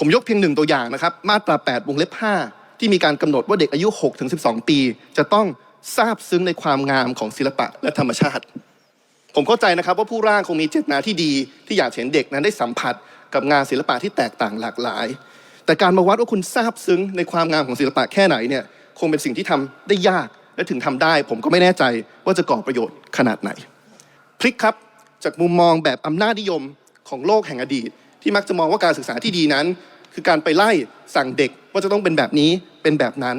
ผมยกเพียงหนึ่งตัวอย่างนะครับ มาตรา 8 วงเล็บ 5 ที่มีการกำหนดว่าเด็กอายุ 6-12 ปี จะต้องทราบซึ้งในความงามของศิลปะและธรรมชาติ ผมเข้าใจนะครับว่าผู้ร่างคงมีเจตนาที่ดี ที่อยากเห็นเด็กนั้นได้สัมผัสกับงานศิลปะที่แตกต่างหลากหลาย แต่การมาวัดว่าคุณทราบซึ้งในความงามของศิลปะแค่ไหนเนี่ยคงเป็นสิ่งที่ทำได้ยากและถึงทำได้ ผมก็ไม่แน่ใจว่าจะก่อประโยชน์ขนาดไหนพลิกครับจากมุมมองแบบอำนาจนิยมของโลกแห่งอดีต มักจะมองว่าการศึกษาที่ดีนั้น คือการไปไล่สั่งเด็กว่าจะต้องเป็นแบบนี้เป็นแบบนั้น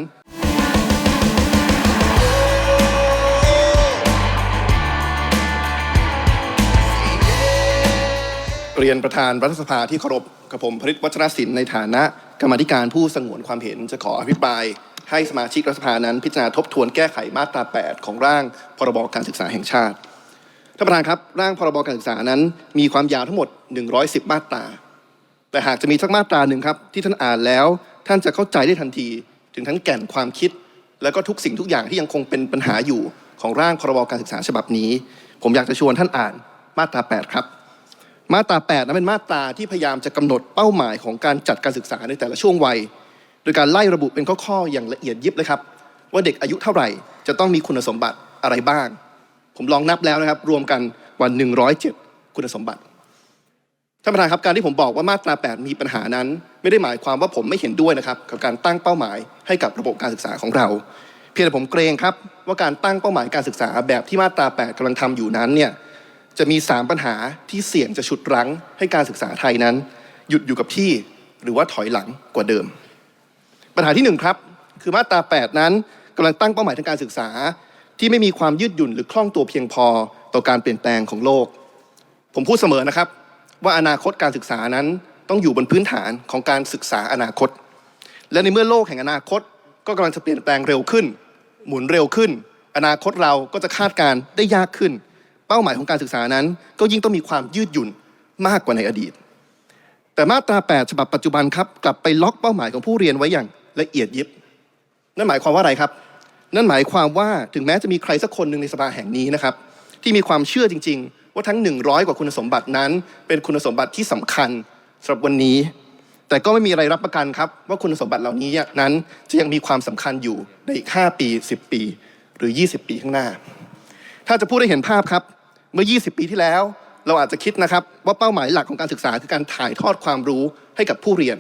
เรียนประธานรัฐสภาที่เคารพกับผมพริตวัชรศิลป์ในฐานะกรรมธิการผู้สงวนความเห็นจะขออภิปราย ให้สมาชิกรัฐสภานั้นพิจารณาทบทวนแก้ไขมาตรา 8 ของร่างพรบการศึกษาแห่งชาติ ท่านประธานครับร่างพรบการศึกษานั้น มีความยาวทั้งหมด 110 มาตรา แต่หากจะมีสักมาตราหนึ่งครับที่ท่านอ่านแล้ว ท่านจะเข้าใจได้ทันที ถึงทั้งแก่นความคิด และก็ทุกสิ่งทุกอย่างที่ยังคงเป็นปัญหาอยู่ของร่างพรบการศึกษาฉบับนี้ ผมอยากจะชวนท่านอ่านมาตรา 8 ครับ มาตรา 8 นั้นเป็นมาตราที่พยายามจะกำหนดเป้าหมายของการจัดการศึกษาในแต่ละช่วงวัย โดยการไล่ระบุเป็นข้อๆอย่างละเอียดยิบเลยครับ ว่าเด็กอายุเท่าไหร่จะต้องมีคุณสมบัติอะไรบ้าง ผมลองนับแล้วนะครับ รวมกันกวัน107 คุณสมบัติท่านประธานครับการที่ผมบอกว่ามาตรา 8 มีปัญหานั้น ไม่ได้หมายความว่าผมไม่เห็นด้วยนะครับ กับการตั้งเป้าหมายให้กับระบบการศึกษาของเรา เพียงแต่ผมเกรงครับว่าการตั้งเป้าหมายการศึกษาแบบที่มาตรา 8กำลังทำอยู่นั้นเนี่ยจะมี 3 ปัญหาที่เสี่ยงจะฉุดรั้งให้การศึกษาไทยนั้น หยุดอยู่กับที่หรือว่าถอยหลังกว่าเดิม ปัญหาที่หนึ่งครับคือมาตรา 8 นั้นกำลังตั้งเป้าหมายทางการศึกษา ที่ไม่มีความยืดหยุ่นหรือคล่องตัวเพียงพอต่อการเปลี่ยนแปลงของโลก ผมพูดเสมอนะครับ ว่าอนาคตการศึกษานั้นต้องอยู่บนพื้นฐานของการศึกษาอนาคต และในเมื่อโลกแห่งอนาคต ก็กำลังจะเปลี่ยนแปลงเร็วขึ้น หมุนเร็วขึ้น อนาคตเราก็จะคาดการณ์ได้ยากขึ้น เป้าหมายของการศึกษานั้น ก็ยิ่งต้องมีความยืดหยุ่นมากกว่าในอดีต แต่มาตรา 8 ฉบับปัจจุบันครับกลับไปล็อกเป้าหมายของผู้เรียนไว้อย่างละเอียดยิบ นั่นหมายความว่าอะไรครับ นั่นหมายความว่าถึงแม้จะมีใครสักคนหนึ่งในสภาแห่งนี้นะครับ ที่มีความเชื่อจริง ๆ ว่าทั้ง 100 กว่าคุณสมบัตินั้น เป็นคุณสมบัติที่สำคัญสำหรับวันนี้ แต่ก็ไม่มีอะไรรับประกันครับ ว่าคุณสมบัติเหล่านี้นั้นจะยังมีความสำคัญอยู่ในอีก 5 ปี 10 ปี หรือ 20 ปีข้างหน้า ถ้าจะพูดให้เห็นภาพครับเมื่อ 20 ปีที่แล้ว เราอาจจะคิดนะครับว่าเป้าหมายหลักของการศึกษาคือการถ่ายทอดความรู้ให้กับผู้เรียน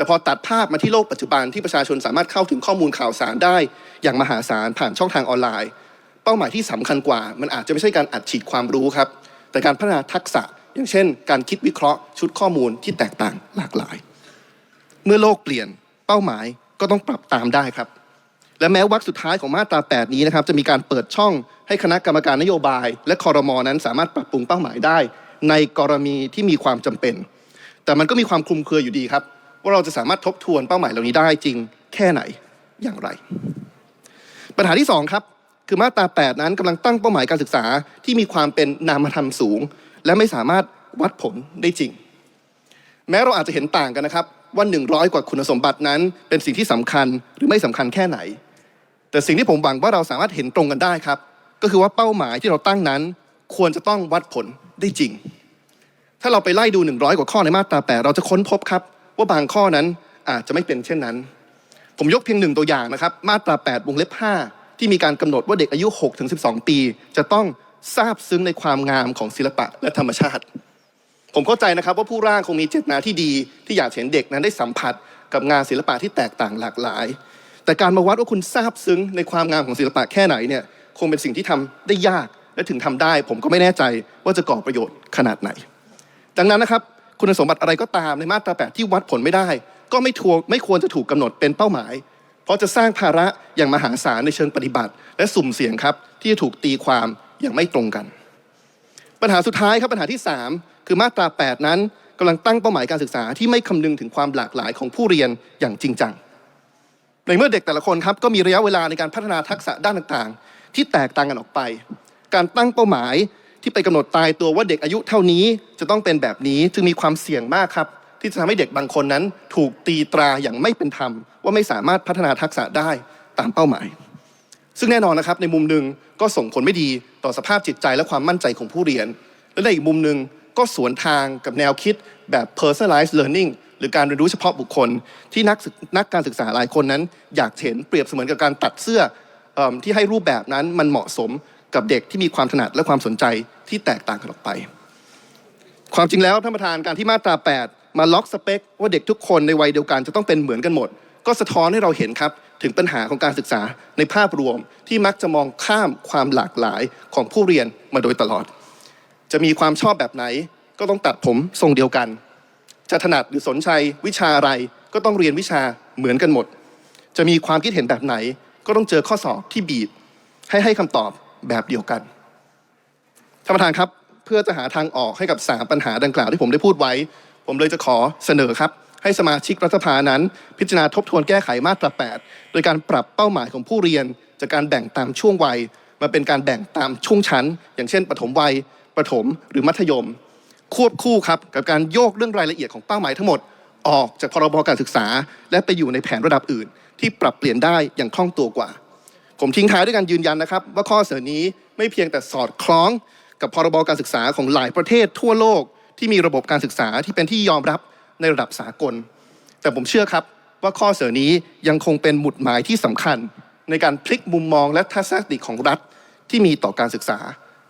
แต่พอตัดภาพมาที่โลกปัจจุบันที่ประชาชนสามารถเข้าถึงข้อมูลข่าวสารได้ อย่างมหาศาลผ่านช่องทางออนไลน์ เป้าหมายที่สำคัญกว่า มันอาจจะไม่ใช่การอัดฉีดความรู้ครับ แต่การพัฒนาทักษะ อย่างเช่น การคิดวิเคราะห์ ชุดข้อมูลที่แตกต่างหลากหลาย เมื่อโลกเปลี่ยนเป้าหมายก็ต้องปรับตามได้ครับ และแม้วรรคสุดท้ายของมาตรา 8 นี้นะครับจะมีการเปิดช่องให้คณะกรรมการนโยบาย และคอรมอนั้นสามารถปรับปรุงเป้าหมายได้ ในกรณีที่มีความจำเป็น แต่มันก็มีความคลุมเครืออยู่ดีครับ ว่าเราจะสามารถทบทวนเป้าหมายเหล่านี้ได้จริงแค่ไหนอย่างไร ปัญหาที่สองครับ คือมาตรา 8 นั้นกำลังตั้งเป้าหมายการศึกษาที่มีความเป็นนามธรรมสูง และไม่สามารถวัดผลได้จริง แม้เราอาจจะเห็นต่างกันนะครับ ว่า 100 กว่าคุณสมบัตินั้นเป็นสิ่งที่สำคัญหรือไม่สำคัญแค่ไหน แต่สิ่งที่ผมหวังว่าเราสามารถเห็นตรงกันได้ครับ ก็คือว่าเป้าหมายที่เราตั้งนั้น ควรจะต้องวัดผลได้จริง ถ้าเราไปไล่ดู 100 กว่าข้อในมาตรา 8 เราจะค้นพบครับ ว่าบางข้อนั้นอาจจะไม่เป็นเช่นนั้น ผมยกเพียงหนึ่งตัวอย่างนะครับ มาตรา 8 วงเล็บ 5 ที่มีการกำหนดว่าเด็กอายุ 6-12 ปี จะต้องทราบซึ้งในความงามของศิลปะและธรรมชาติ ผมเข้าใจนะครับว่าผู้ร่างคงมีเจตนาที่ดี ที่อยากเห็นเด็กนั้นได้สัมผัสกับงานศิลปะที่แตกต่างหลากหลาย แต่การมาวัดว่าคุณทราบซึ้งในความงามของศิลปะแค่ไหนเนี่ยคงเป็นสิ่งที่ทำได้ยากและถึงทำได้ ผมก็ไม่แน่ใจว่าจะก่อประโยชน์ขนาดไหน ดังนั้นนะครับ คุณสมบัติอะไรก็ตามในมาตรา 8 ที่วัดผลไม่ได้ ก็ไม่ทัวไม่ควรจะถูกกำหนดเป็นเป้าหมาย เพราะจะสร้างภาระอย่างมหาศาลในเชิงปฏิบัติ และสุ่มเสี่ยงครับที่จะถูกตีความอย่างไม่ตรงกัน ปัญหาสุดท้ายครับปัญหาที่ 3 คือมาตรา 8 นั้นกำลังตั้งเป้าหมายการศึกษาที่ไม่คำนึงถึงความหลากหลายของผู้เรียนอย่างจริงจังในเมื่อเด็กแต่ละคนครับก็มีระยะเวลาในการพัฒนาทักษะด้านต่างๆ ที่แตกต่างกันออกไป การตั้งเป้าหมาย ที่ไปกำหนดตายตัวว่าเด็กอายุเท่านี้จะต้องเป็นแบบนี้จึงมีความเสี่ยงมากครับ ที่จะทำให้เด็กบางคนนั้น ถูกตีตราอย่างไม่เป็นธรรม ว่าไม่สามารถพัฒนาทักษะได้ตามเป้าหมาย ซึ่งแน่นอนนะครับในมุมหนึ่งก็ส่งผลไม่ดีต่อสภาพจิตใจและความมั่นใจของผู้เรียน และในอีกมุมหนึ่งก็สวนทางกับแนวคิดแบบ personalized learning หรือการเรียนรู้เฉพาะบุคคล ที่นักนักการศึกษาหลายคนนั้น อยากเห็นเปรียบเสมือนกับการตัดเสื้ออที่ให้รูปแบบนั้นมันเหมาะสม กับเด็กที่มีความถนัดและความสนใจที่แตกต่างกันออกไป ความจริงแล้วท่านประธานการที่มาตรา 8 มาล็อกสเปค ว่าเด็กทุกคนในวัยเดียวกันจะต้องเป็นเหมือนกันหมด ก็สะท้อนให้เราเห็นครับ ถึงปัญหาของการศึกษาในภาพรวมที่มักจะมองข้ามความหลากหลายของผู้เรียนมาโดยตลอด จะมีความชอบแบบไหน ก็ต้องตัดผมทรงเดียวกัน จะถนัดหรือสนใจวิชาอะไรก็ต้องเรียนวิชาเหมือนกันหมด จะมีความคิดเห็นแบบไหน ก็ต้องเจอข้อสอบที่บีบ ให้ให้คำตอบ แบบเดียวกันท่านประธานครับ เพื่อจะหาทางออกให้กับ 3 ปัญหาดังกล่าวที่ผมได้พูดไว้ ผมเลยจะขอเสนอครับ ให้สมาชิกรัฐสภานั้น พิจารณาทบทวนแก้ไขมาตรา 8 โดยการปรับเป้าหมายของผู้เรียน จากการแบ่งตามช่วงวัยมาเป็นการแบ่งตามช่วงชั้น อย่างเช่น ปฐมวัยประถมหรือมัธยม ควบคู่ครับกับการโยกเรื่องรายละเอียดของเป้าหมายทั้งหมด ออกจากพรบการศึกษา และไปอยู่ในแผนระดับอื่น ที่ปรับเปลี่ยนได้อย่างคล่องตัวกว่า ผมทิ้งท้ายด้วยการยืนยันนะครับ ว่าข้อเสนอนี้ไม่เพียงแต่สอดคล้องกับพรบการศึกษาของหลายประเทศทั่วโลกที่มีระบบการศึกษาที่เป็นที่ยอมรับในระดับสากล แต่ผมเชื่อครับว่าข้อเสนอนี้ยังคงเป็นหมุดหมายที่สำคัญ ในการพลิกมุมมองและทัศนคติของรัฐที่มีต่อการศึกษา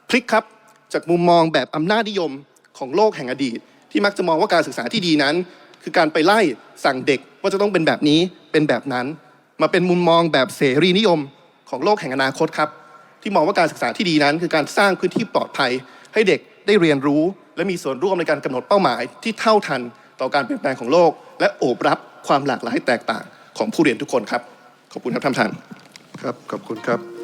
พลิกครับจากมุมมองแบบอำนาจนิยมของโลกแห่งอดีต ที่มักจะมองว่าการศึกษาที่ดีนั้น คือการไปไล่สั่งเด็กว่าจะต้องเป็นแบบนี้เป็นแบบนั้น มาเป็นมุมมองแบบเสรีนิยม ของโลกแห่งอนาคตครับ ที่มองว่าการศึกษาที่ดีนั้น คือการสร้างพื้นที่ปลอดภัย ให้เด็กได้เรียนรู้ และมีส่วนร่วมในการกำหนดเป้าหมาย ที่เท่าทันต่อการเปลี่ยนแปลงของโลก และโอบรับความหลากหลายแตกต่างของผู้เรียนทุกคนครับ ขอบคุณครับท่านประธานครับขอบคุณครับ